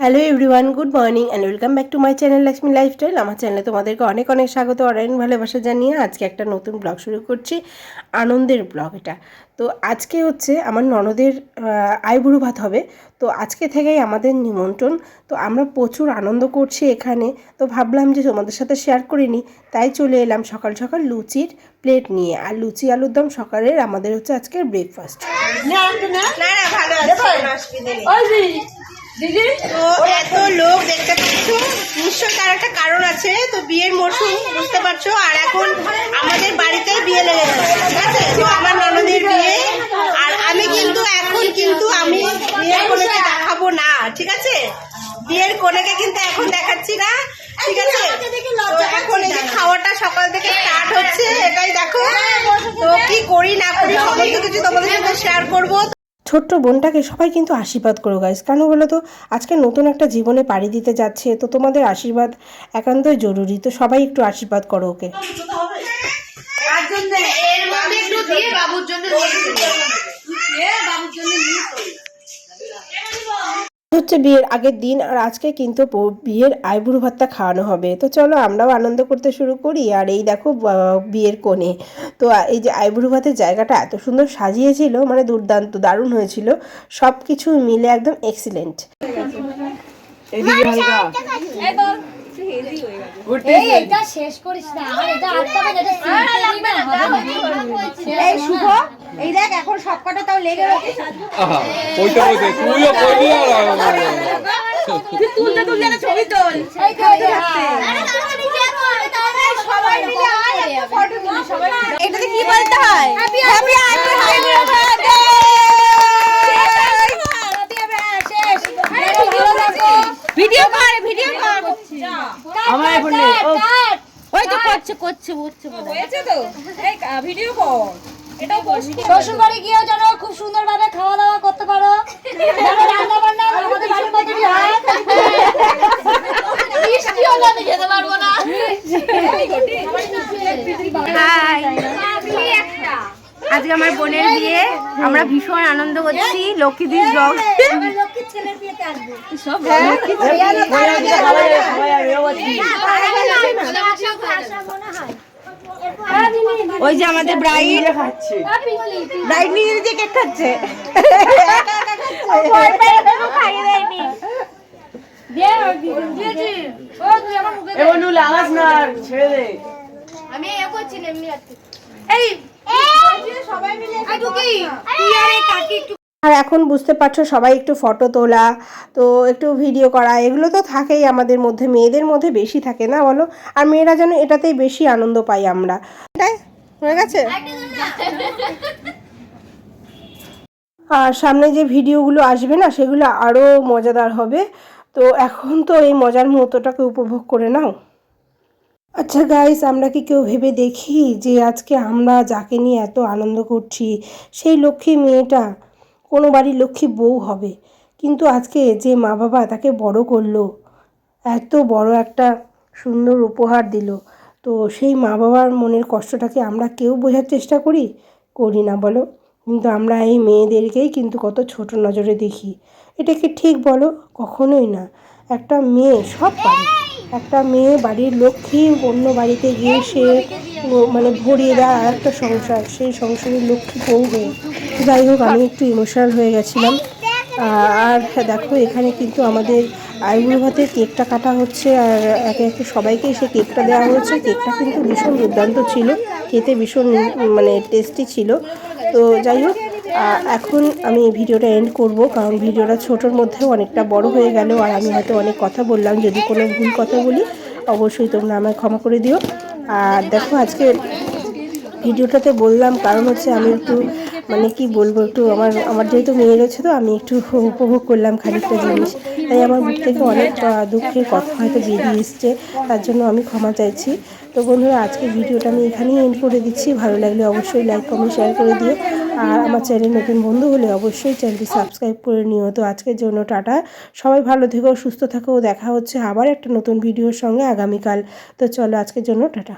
Hello everyone good morning and welcome back to my channel Lakshmi lifestyle আমার চ্যানেলে তোমাদেরকে অনেক অনেক স্বাগত অনেক ভালোবাসা জানিয়ে আজকে একটা নতুন ব্লগ শুরু করছি আনন্দের ব্লগ এটা। তো আজকে হচ্ছে আমার ননদের আইবুড়ো ভাত হবে। তো আজকে থেকেই আমাদের নিমন্ত্রণ। তো আমরা প্রচুর আনন্দ করছি এখানে। তো ভাবলাম যে তোমাদের সাথে শেয়ার করিনি তাই চলে এলাম সকাল সকাল লুচির প্লেট নিয়ে। আর লুচি আলুর দম সকালের আমাদের হচ্ছে আজকের ব্রেকফাস্ট না না ভালো আছে। নেই তো এত লোক দেখতে পাচ্ছ? নিশ্চয়ই তার একটা কারণ আছে তো বিয়ের মরশুম বুঝতে পারছ? আর এখন আমাদের বাড়িতে বিয়ে লেগে যাচ্ছে ঠিক আছে? তো আমার ননদের বিয়ে আর আমি কিন্তু এখন কিন্তু আমি বিয়ের কোনেকে দেখাবো না ঠিক আছে? বিয়ের কোনেকে কিন্তু এখন দেখাচ্ছি না ঠিক আছে? এখন এই যে খাওয়াটা সকাল থেকে স্টার্ট হচ্ছে এটাই দেখো। তো কি করি না করি সমস্ত কিছু তোমাদের সাথে শেয়ার করব। ছোট্ট বোনটাকে সবাই কিন্তু আশীর্বাদ করো গাইস কেন বলো তো? আজকে নতুন একটা জীবনে পাড়ি দিতে যাচ্ছে, তো তোমাদের আশীর্বাদ একান্তই জরুরি, তো সবাই একটু আশীর্বাদ করো ওকে। বাবুর জন্য হচ্ছে বিয়ের আগের দিন আর আজকে কিন্তু বিয়ের আইবুড়ো ভাতটা খাওয়ানো হবে। তো চলো আমরাও আনন্দ করতে শুরু করি। আর এই দেখো বিয়ের কোণে। তো এই যে আইবুড়ো ভাতের জায়গাটা এত সুন্দর সাজিয়েছিল মানে দুর্দান্ত দারুণ হয়েছিল। সব কিছু মিলে একদম এক্সিলেন্ট শেষ করিস না। না না। এই দেখ এখন সব কটা তাও লেগে ওইটা বলছে তুইও করবি আর তুলতে তুলতে একটা ছবি তোল। এই তো এই যে, হ্যাঁ। সবাই মিলে আয় একটা ফটো তুলি সবাই এটাতে কি বলতে হয়? হ্যাপি হ্যাপি হ্যাপি ভিডিও কর ভিডিও কর। আমার এখন নেই ওই তো করছে করছে করছে। শ্বশুর বাড়ি গিয়েও যেন খুব সুন্দর ভাবে খাওয়া দাওয়া করতে পারো রান্না বান্না আমাদের বাড়ির মতনই হয় আজকে আমার বোনের বিয়ে আমরা ভীষণ আনন্দ করছি লক্ষ্মীদির ব্লগ আমি ওই যে আমাদের ব্রাইড ব্রাইড নিজে নিজে কেক খাচ্ছে। আর এখন বুঝতে পারছ সবাই একটু ফটো তোলা তো একটু ভিডিও করা এগুলো তো থাকেই আমাদের মধ্যে মেয়েদের মধ্যে বেশি থাকে না বলো? আর মেয়েরা যেন এটাতেই বেশি আনন্দ পাই আমরা। এটাই হয়ে গেছে? আর সামনে যে ভিডিওগুলো আসবে না সেগুলো আরও মজাদার হবে। তো এখন তো এই মজার মুহূর্তটাকে উপভোগ করে নাও। আচ্ছা গাইস আমরা কি কেউ ভেবে দেখি যে আজকে আমরা যাকে নিয়ে এত আনন্দ করছি সেই লক্ষ্মী মেয়েটা? কোনো বাড়ির লক্ষ্মী বউ হবে। কিন্তু আজকে যে মা বাবা তাকে বড় করল এত বড় একটা সুন্দর উপহার দিল। তো সেই মা বাবার মনের কষ্টটাকে আমরা কেউ বোঝার চেষ্টা করি? করি না, বলো। কিন্তু আমরা এই মেয়েদেরকেই কিন্তু কত ছোট নজরে দেখি। এটা কি ঠিক বলো, কখনোই না। একটা মেয়ে সব পারে। একটা মেয়ে বাড়ির লক্ষ্মী অন্য বাড়িতে গিয়ে সে মানে ভরিয়ে দেয় আর একটা সংসার, সেই সংসারের লক্ষ্মী হয়ে। যাই হোক, আমি একটু ইমোশনাল হয়ে গেছিলাম। আর দেখো, এখানে কিন্তু আমাদের আইবুড়ো ভাতে কেকটা কাটা হচ্ছে আর একে একে সবাইকেই সে কেকটা দেওয়া হয়েছে। কেকটা কিন্তু ভীষণ দুর্দান্ত ছিল, খেতে ভীষণ মানে টেস্টি ছিল। তো যাই হোক এখন আমি ভিডিওটা এন্ড করব, কারণ ভিডিওটা ছোটোর মধ্যেও অনেকটা বড় হয়ে গেল আর আমি হয়তো অনেক কথা বললাম। যদি কোনো ভুল কথা বলি, অবশ্যই তোমরা আমায় ক্ষমা করে দিও। আর দেখো, আজকে ভিডিওটাতে বললাম, কারণ হচ্ছে আমি একটু মানে কি বলব, একটু আমার আমার যেহেতু মেয়ে রয়েছে তো আমি একটু উপভোগ করলাম খানিকটা জিনিস। তাই আমার মুখ থেকে অনেক দুঃখের কথা হয়তো বেরিয়ে এসছে, তার জন্য আমি ক্ষমা চাইছি। তো বন্ধুরা আজকে ভিডিওটা আমি এখানেই এন্ড করে দিচ্ছি। ভালো লাগলে অবশ্যই লাইক কমেন্ট শেয়ার করে দিও। আর আমার চ্যানেল নতুন বন্ধু হলে অবশ্যই চ্যানেলটি সাবস্ক্রাইব করে নিও। তো আজকের জন্য টাটা। সবাই ভালো থেকো, সুস্থ থাকো। দেখা হচ্ছে আবার একটা নতুন ভিডিওর সঙ্গে আগামীকাল। তো চলো, আজকের জন্য টাটা।